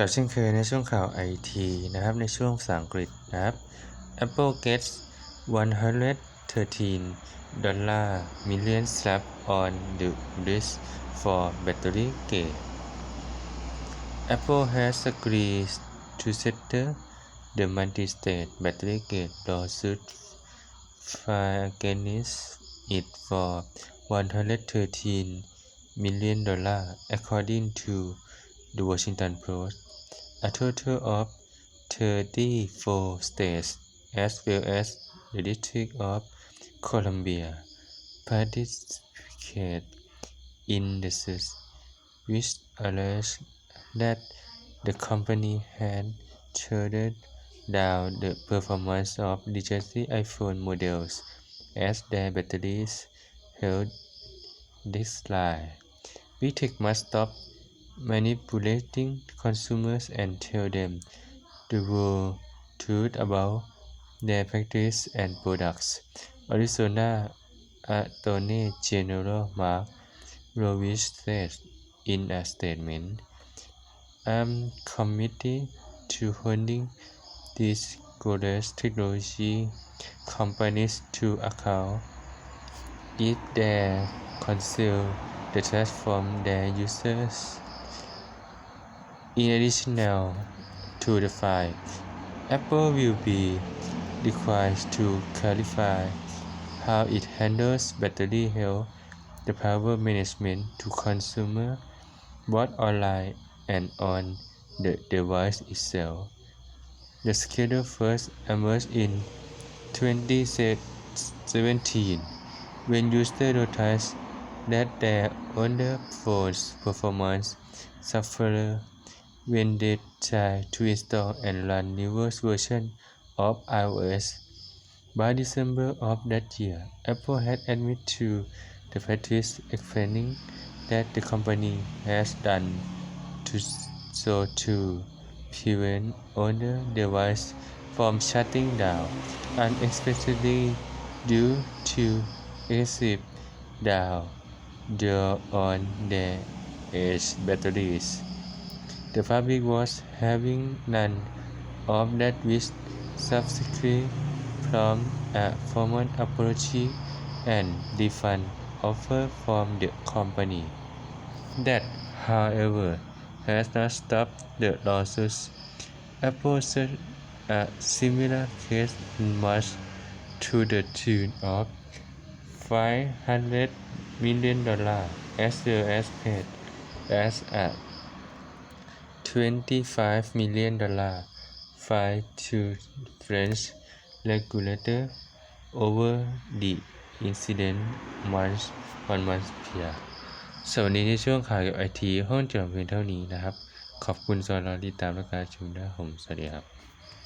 กับเช่นเคยในช่วงข่าวไอทีนะครับ ในช่วงภาษาอังกฤษนะครับ Apple gets 113 dollar million slap on the wrist for battery gate Apple has agreed to settle the multi-state battery gate lawsuit filed against it for 113 million dollars according to the Washington Post a total of 34 states as well as the District of Columbia participate in the suit, which alleged that the company had turned down the performance of legacy iPhone models as their batteries held this decline. Big Tech must stop manipulating consumers and tell them the whole truth about their practice and products. Arizona Attorney General Mark Lowich said in a statement, I'm committed to holding these global technology companies to account if they conceal the truth from their users. In addition to the fact, Apple will be required to clarify how it handles battery health, the power management to consumer, both online and on the device itself. The schedule first emerged in 2017 when users noticed that their older phones' performance suffered when they tried to install and run newer version of iOS. By December of that year, Apple had admitted to the practice, explaining that the company has done to so to prevent older devices from shutting down unexpectedly due to excessive drawdown on their aged batteries. The public was having none of that which subsequently prompted a formal apology and refund offer from the company. That, however, has not stopped the losses. Apple settled a similar case in March to the tune of 500 million dollars as well as paid as a 25 million dollar fine to French regulator over the incident months one month prior สวัสดีในช่วงข่าวเกี่ยวกับไอทีห้องจดเพียงเท่านี้นะครับ ขอบคุณสำหรับติดตามและการชมนะครับผม สวัสดีครับ